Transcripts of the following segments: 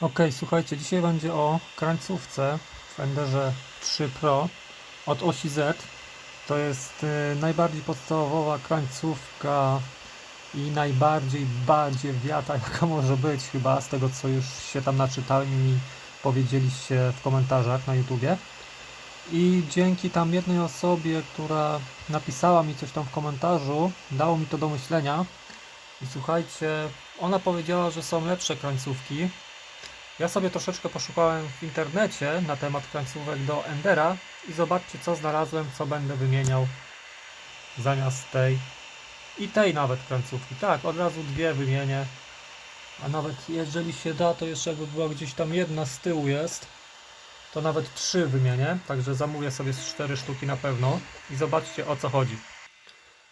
Ok, słuchajcie, dzisiaj będzie o krańcówce w Enderze 3 Pro od osi Z. To jest y, najbardziej podstawowa krańcówka i najbardziej bardziej wiata, jaka może być chyba, z tego co już się tam naczytałem i powiedzieliście w komentarzach na YouTubie. I dzięki tam jednej osobie, która napisała mi coś tam w komentarzu, dało mi to do myślenia. I słuchajcie, ona powiedziała, że są lepsze krańcówki, ja sobie troszeczkę poszukałem w internecie na temat krańcówek do Endera i zobaczcie co znalazłem, co będę wymieniał zamiast tej i tej nawet krańcówki. Tak, od razu dwie wymienię. A nawet jeżeli się da, to jeszcze jakby była gdzieś tam jedna z tyłu jest, to nawet trzy wymienię. Także zamówię sobie z cztery sztuki na pewno i zobaczcie o co chodzi.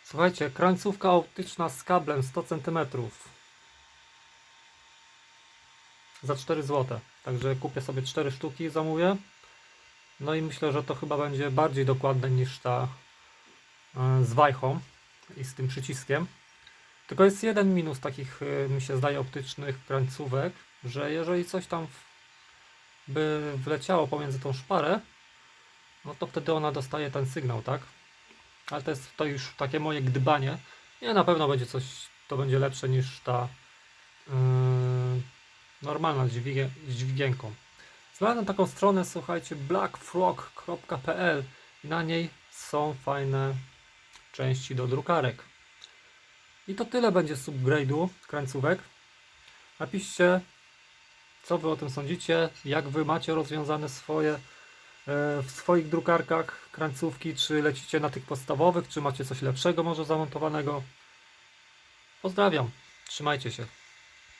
Słuchajcie, krańcówka optyczna z kablem 100 cm za 4 zł. Także kupię sobie 4 sztuki, zamówię. No i myślę, że to chyba będzie bardziej dokładne niż ta e, z wajchą i z tym przyciskiem. Tylko jest jeden minus takich, e, mi się zdaje, optycznych krańcówek, że jeżeli coś tam by wleciało pomiędzy tą szparę, no to wtedy ona dostaje ten sygnał, tak? Ale to jest to już takie moje gdybanie. Nie, na pewno będzie coś, to będzie lepsze niż ta yy, normalna z dźwigie- z dźwigienką. Znalazłem taką stronę, słuchajcie, blackfrog.pl i na niej są fajne części do drukarek. I to tyle będzie z upgrade'u krańcówek. Napiszcie, co wy o tym sądzicie, jak wy macie rozwiązane swoje e, w swoich drukarkach krańcówki, czy lecicie na tych podstawowych, czy macie coś lepszego może zamontowanego. Pozdrawiam, trzymajcie się.